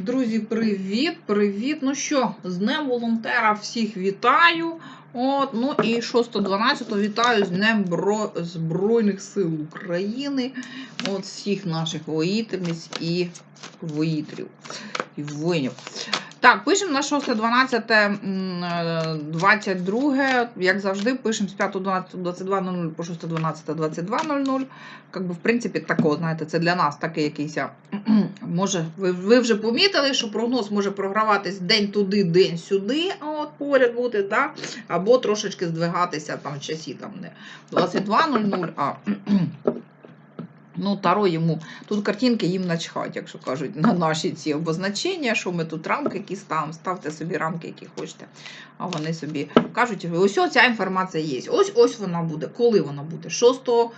Друзі, привіт, привіт. Ну що, з Днем волонтера всіх вітаю. От, ну і 6.12 вітаю з Днем Бро... Збройних сил України. От всіх наших воїтельниць і воїтрів. І воїнів. Так, пишемо на 6.12, м, е, 22, як завжди, пишемо з 5.12, 22.00 по 6.12, 22.00. Как би, в принципі, тако, знаєте, це для нас такий якийсь. Може, ви, ви вже помітили, що прогноз може програватись день туди, день сюди, от поряд бути, да? або трошечки здвигатися там в часі там не 22.00, а ну, таро йому. Тут картинки їм начхать, якщо кажуть, на наші ці обозначення, що ми тут рамки якісь там, ставте собі рамки, які хочете. А вони собі кажуть, ось ця інформація є. Ось ось вона буде. Коли вона буде? 6, е,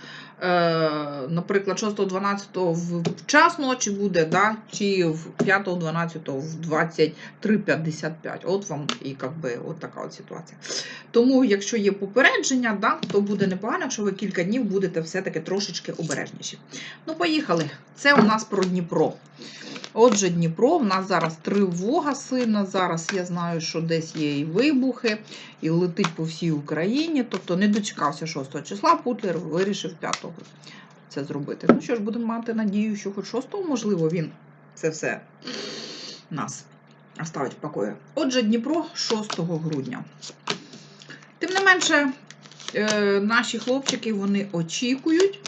наприклад, 6-12 в час ночі буде, да? чи в 5-12 в 23.55. От вам і как би, от така от ситуація. Тому, якщо є попередження, да, то буде непогано, якщо ви кілька днів будете все-таки трошечки обережніші. Ну, поїхали. Це у нас про Дніпро. Отже, Дніпро, в нас зараз тривога сильна. Зараз я знаю, що десь є і вибухи, і летить по всій Україні. Тобто не дочекався 6 числа, Путлер вирішив 5 це зробити. Ну що ж, будемо мати надію, що хоч 6-го, можливо, він це все нас оставить в покої. Отже, Дніпро 6 грудня. Тим не менше, е, наші хлопчики вони очікують.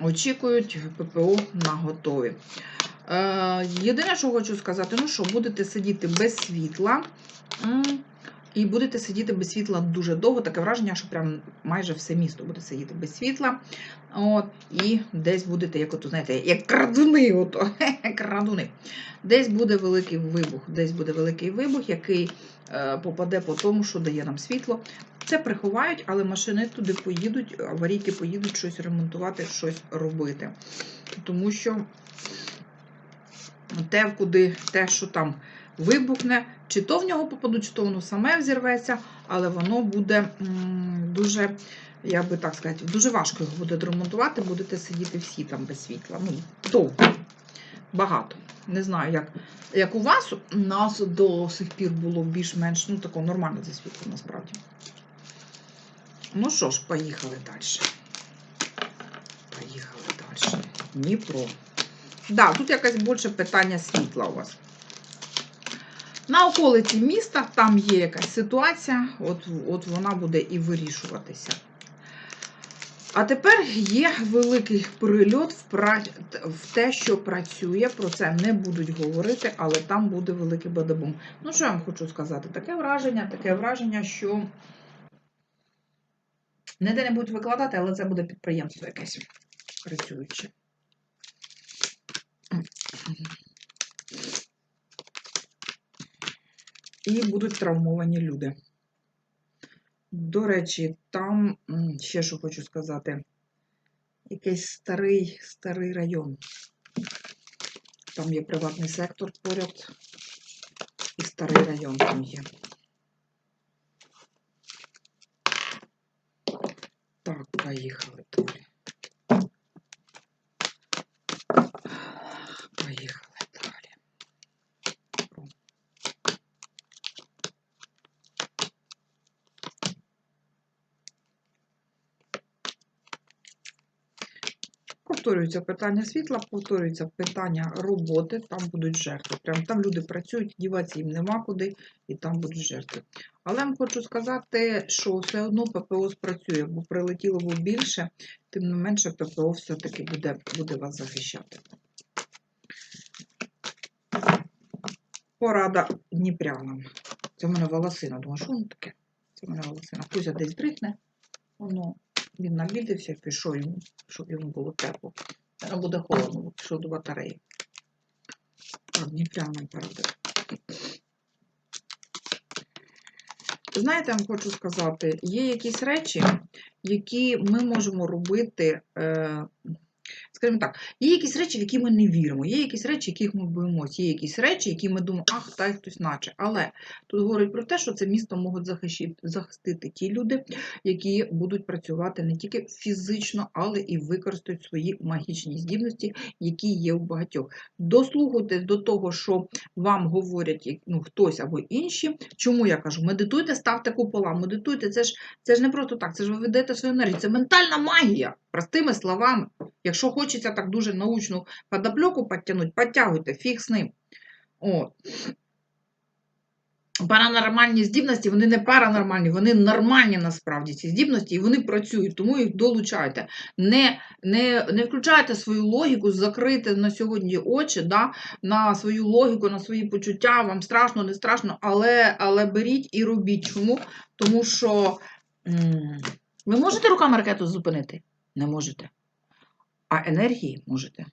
Очікують ППО на готові. Е, єдине, що хочу сказати, ну що, будете сидіти без світла. І будете сидіти без світла дуже довго. Таке враження, що прям майже все місто буде сидіти без світла. От, і десь будете, як от, знаєте, як крадуни. Ото, крадуни. Десь буде великий вибух, десь буде великий вибух, який е, попаде по тому, що дає нам світло. Це приховають, але машини туди поїдуть, аварійки поїдуть щось ремонтувати, щось робити. Тому що те, куди те, що там вибухне, чи то в нього попадуть, чи то воно саме взірветься, але воно буде дуже, як би так сказати, дуже важко його буде ремонтувати, будете сидіти всі там без світла. Ну, довго, багато. Не знаю, як, як у вас. У нас до сих пір було більш-менш ну, тако нормально зі насправді. Ну що ж, поїхали далі. Поїхали далі. Дніпро. Да, тут якесь більше питання світла у вас. На околиці міста там є якась ситуація, от, от вона буде і вирішуватися. А тепер є великий прильот в, пра... в те, що працює. Про це не будуть говорити, але там буде великий бадабум. Ну, що я вам хочу сказати? Таке враження, таке враження, що ніде не будуть викладати, але це буде підприємство якесь працююче. І будуть травмовані люди. До речі, там ще що хочу сказати, якийсь старий, старий район. Там є приватний сектор поряд, і старий район там є. Так, поїхали далі. Поїхали далі. Повторюється питання світла, повторюється питання роботи, там будуть жертви. Прям там люди працюють, діватися їм нема куди, і там будуть жертви. Але я вам хочу сказати, що все одно ППО спрацює, бо прилетіло б більше, тим не менше ППО все-таки буде, буде вас захищати. Порада дніпрянам. Це в мене волосина. Думаю, що воно таке? Це в мене волосина. Кузя десь дрихне, воно він навідався, пішов йому, щоб йому було тепло. Воно буде холодно, пішов до батареї. Так, прямо порада. Знаєте, я вам хочу сказати, є якісь речі, які ми можемо робити, е, скажімо так, є якісь речі, в які ми не віримо, є якісь речі, яких ми боїмося, є якісь речі, які ми думаємо, ах, та й хтось наче. Але тут говорить про те, що це місто можуть захистити ті люди, які будуть працювати не тільки фізично, але і використають свої магічні здібності, які є у багатьох. Дослухайтесь до того, що вам говорять ну, хтось або інші. Чому я кажу? Медитуйте, ставте купола, медитуйте. Це ж, це ж не просто так, це ж ви ведете свою енергію. Це ментальна магія, простими словами. Якщо хочеться так дуже научну подопльоку підтягнути, підтягуйте, фіг з ним. От. Паранормальні здібності, вони не паранормальні, вони нормальні насправді ці здібності, і вони працюють, тому їх долучайте. Не, не, не включайте свою логіку, закрити на сьогодні очі да, на свою логіку, на свої почуття, вам страшно, не страшно, але, але беріть і робіть. Чому? Тому що м, ви можете руками ракету зупинити? Не можете. А енергії можете.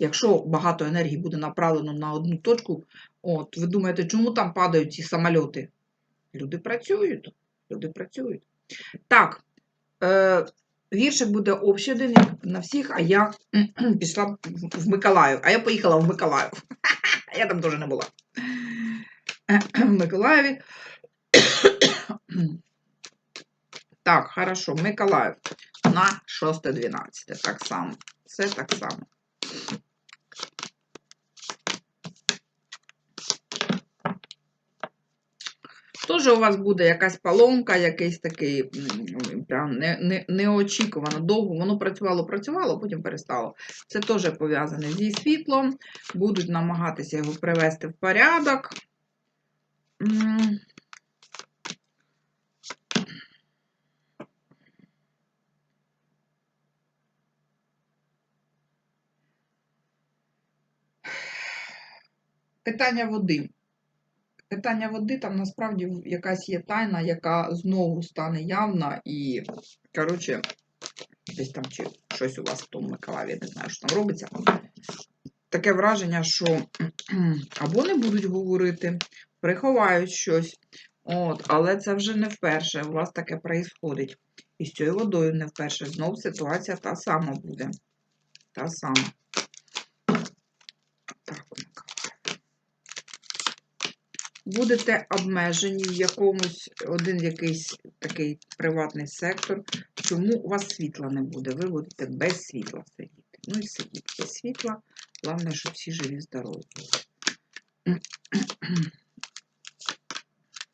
Якщо багато енергії буде направлено на одну точку, от ви думаєте, чому там падають ці самольоти? Люди працюють. Люди працюють. Так, е, віршик буде общий на всіх, а я пішла в- Миколаїв. А я поїхала в Миколаїв. Я там теж не була. В Миколаєві. Так, хорошо, Миколаїв на 6.12. Так само. Все так само. Теж у вас буде якась поломка, якийсь такий прям не, не, неочікувано довго. Воно працювало, працювало, потім перестало. Це теж пов'язане зі світлом. Будуть намагатися його привести в порядок. М. Питання води. Питання води там насправді якась є тайна, яка знову стане явна і, коротше, десь там чи щось у вас в тому Миколаєві, не знаю, що там робиться. Таке враження, що або не будуть говорити, приховають щось. От, але це вже не вперше. У вас таке проїсходить. І з цією водою не вперше. Знов ситуація та сама буде. Та сама. Так. Будете обмежені в якомусь один якийсь такий приватний сектор. Чому у вас світла не буде? Ви будете без світла сидіти. Ну і сидіть без світла. Головне, щоб всі живі, здорові.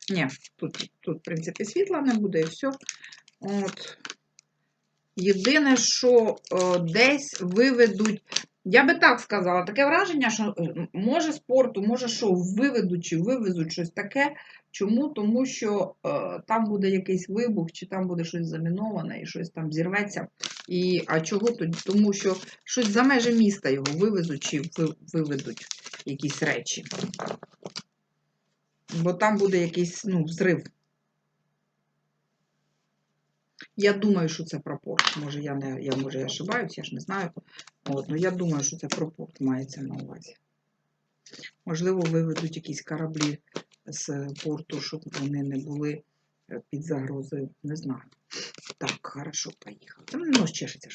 Ні, тут, тут, в принципі, світла не буде і все. От. Єдине, що е, десь виведуть. Я би так сказала, таке враження, що е, може спорту, може що виведуть чи вивезуть щось таке. Чому? Тому що е, там буде якийсь вибух, чи там буде щось заміноване, і щось там зірветься. І, а чого тоді? Тому що щось за межі міста його вивезуть чи виведуть якісь речі. Бо там буде якийсь ну, взрив. Я думаю, що це про порт. Може, я не я, може, я ошибаюсь, я ж не знаю. От, ну я думаю, що це про порт мається на увазі. Можливо, виведуть якісь кораблі з порту, щоб вони не були е, під загрозою. Не знаю. Так, хорошо, поїхали. Та мене нос чешеться,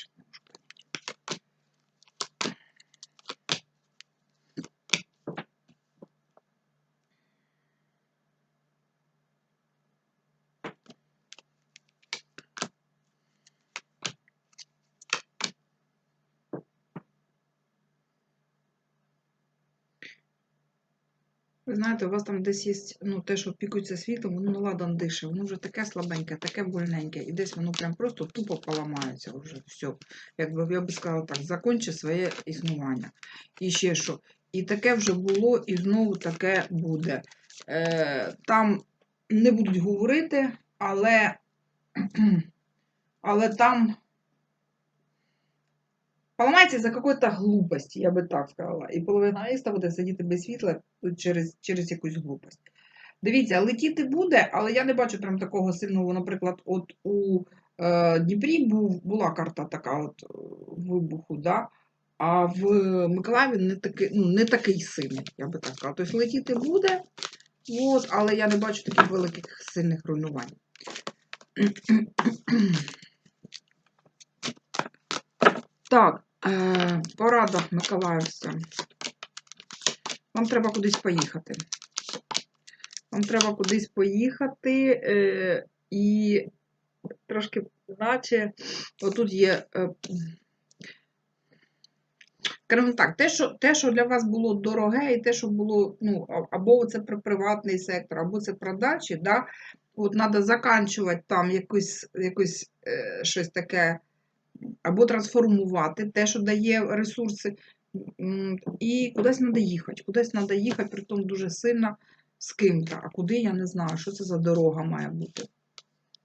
Ви знаєте, у вас там десь є ну, те, що пікується світлом, воно не ладан дише, воно вже таке слабеньке, таке больненьке, і десь воно прям просто тупо поламається вже все. Якби я би сказала так, закончи своє існування. І ще що. І таке вже було, і знову таке буде. Е, там не будуть говорити, але, але там поламається за какої-то глупості, я би так сказала. І половина міста буде сидіти без світла через, через якусь глупость. Дивіться, летіти буде, але я не бачу прям такого сильного, наприклад, от у е, Дніпрі був, була карта така от е, вибуху, да? а в Миколаєві не такий, ну, не такий сильний, я би так сказала. Тобто летіти буде, от, але я не бачу таких великих сильних руйнувань. Так, порада Миколаївська. Вам треба кудись поїхати. Вам треба кудись поїхати е, і трошки, наче, отут є. Е, Скажімо так, те що, те, що для вас було дороге, і те, що було, ну, або це про приватний сектор, або це про дачі, да, от треба заканчувати там якусь, якусь е, щось таке, або трансформувати те, що дає ресурси, і кудись треба їхати. Кудись треба їхати, при тому дуже сильно з ким-то. А куди я не знаю, що це за дорога має бути.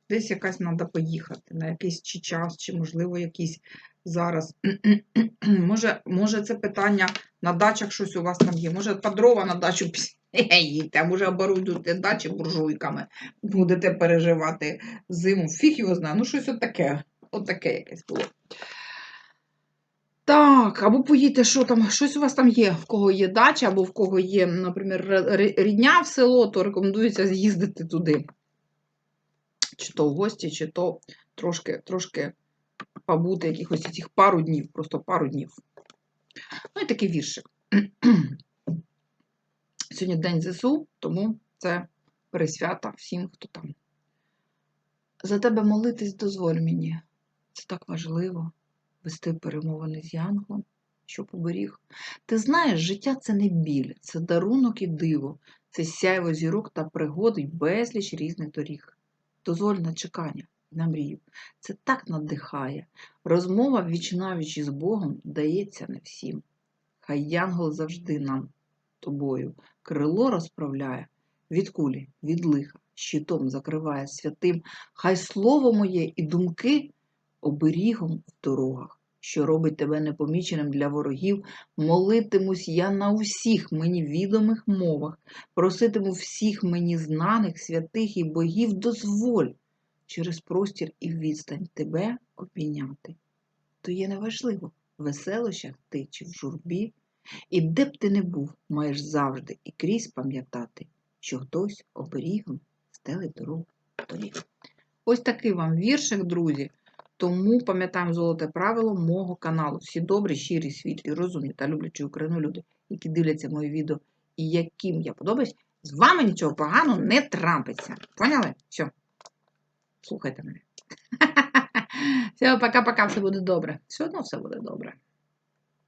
Десь якась треба поїхати, на якийсь чи час, чи, можливо, якийсь зараз. може, може, це питання на дачах щось у вас там є. Може, по дрова на дачу їдьте, а може оборудуйте дачі буржуйками, будете переживати зиму. Фіг його знає. Ну, щось отаке. Отаке якесь було. Так, або поїдьте, що там, щось у вас там є, в кого є дача, або в кого є, наприклад, рідня в село, то рекомендується з'їздити туди. Чи то в гості, чи то трошки, трошки побути якихось цих пару днів, просто пару днів. Ну і такий віршик. Сьогодні день ЗСУ, тому це присвята всім, хто там. За тебе молитись дозволь мені. Це так важливо вести перемовини з Янголом, що поберіг. Ти знаєш, життя це не біль, це дарунок і диво, це сяйво зірок та пригод й безліч різних доріг. Дозволь на чекання, на мрію. Це так надихає. Розмова віч-навіч із Богом дається не всім. Хай янгол завжди нам тобою крило розправляє, від кулі, від лиха, щитом закриває святим. Хай слово моє і думки оберігом в дорогах, що робить тебе непоміченим для ворогів. Молитимусь я на усіх мені відомих мовах, проситиму всіх мені знаних святих і богів, дозволь через простір і відстань тебе обійняти. То є неважливо, в веселощах ти чи в журбі, і де б ти не був, маєш завжди і крізь пам'ятати, що хтось оберігом стелить дорогу тобі. Ось такий вам віршик, друзі. Тому пам'ятаємо золоте правило мого каналу. Всі добрі, щирі, світлі, розумні та люблячі Україну люди, які дивляться мої відео і яким я подобаюсь, з вами нічого поганого не трапиться. Поняли? Все. Слухайте мене. Все, пока-пока, все буде добре. Все одно все буде добре.